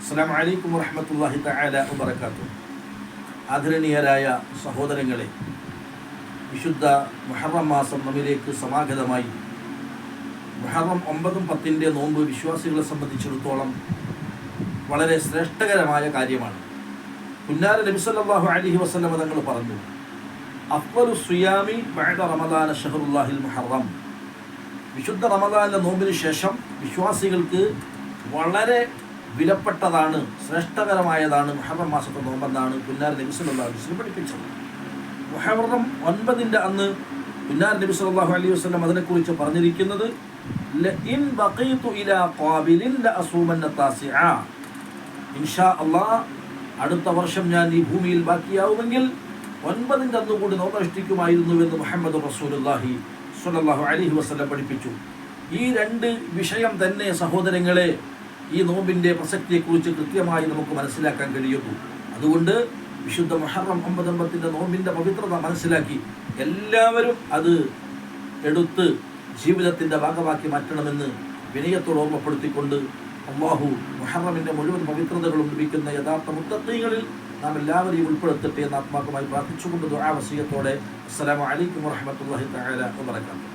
അസ്സാം വലൈക്കും വറഹമത്തല്ലാഹി തആല വബറകാത്തു ആദരണീയരായ സഹോദരങ്ങളെ വിശുദ്ധ മുഹറം മാസം നമ്മിലേക്ക് സമാഗതമായി. മുഹറം ഒമ്പതും പത്തിന്റെ നോമ്പ് വിശ്വാസികളെ സംബന്ധിച്ചിടത്തോളം വളരെ ശ്രേഷ്ഠകരമായ കാര്യമാണ്. പുന്നാര നബി സല്ലല്ലാഹു അലൈഹി വസല്ലമ തങ്ങൾ പറഞ്ഞു അഫ്വലു സുയാമി ബഅദ റമദാന ഷഹറുല്ലാഹിൽ മുഹറം. വിശുദ്ധ റമദാനിലെ നോമ്പിന് ശേഷം വിശ്വാസികൾക്ക് വളരെ വിലപ്പെട്ടതാണ് ശ്രേഷ്ഠകരമായതാണ് മുഹറം മാസത്തെ നോമ്പെന്നാണ് പുന്നാർ നബി സല്ലല്ലാഹു അലൈഹി വസല്ലം പഠിപ്പിച്ചത്. മുഹറം ഒൻപതിന്റെ അന്ന് പുന്നാർ നബി സല്ലല്ലാഹു അലൈഹി വസ്ലം അതിനെക്കുറിച്ച് പറഞ്ഞിരിക്കുന്നത് ഇൻഷാ അള്ളാ അടുത്ത വർഷം ഞാൻ ഈ ഭൂമിയിൽ ബാക്കിയാവുമെങ്കിൽ ഒൻപതിന്റെ അന്ന് കൂടി നോക്കനുഷ്ഠിക്കുമായിരുന്നുവെന്ന് മുഹമ്മദ് റസൂലുള്ളാഹി സ്വല്ലല്ലാഹു അലഹി വസ്ലം പഠിപ്പിച്ചു. ഈ രണ്ട് വിഷയം തന്നെ സഹോദരങ്ങളെ ഈ നോമ്പിന്റെ പ്രസക്തിയെക്കുറിച്ച് കൃത്യമായി നമുക്ക് മനസ്സിലാക്കാൻ കഴിയുന്നു. അതുകൊണ്ട് വിശുദ്ധ മുഹറം ഒമ്പതൊമ്പത്തിന്റെ നോമ്പിന്റെ പവിത്രത മനസ്സിലാക്കി എല്ലാവരും അത് എടുത്ത് ജീവിതത്തിന്റെ ഭാഗമാക്കി മാറ്റണമെന്ന് വിനയത്തോട് ഓർമ്മപ്പെടുത്തിക്കൊണ്ട് അള്ളാഹു മുഹറമിന്റെ മുഴുവൻ പവിത്രതകളും ലഭിക്കുന്ന യഥാർത്ഥ മുത്തത്വങ്ങളിൽ നാം എല്ലാവരെയും ഉൾപ്പെടുത്തട്ടെ എന്ന് ആത്മാർത്ഥമായി പ്രാർത്ഥിച്ചുകൊണ്ട് ദുആ അസ്സലാമലൈക്കും വറഹ്മത്തുള്ളാഹി തആല വബറകാതുഹു.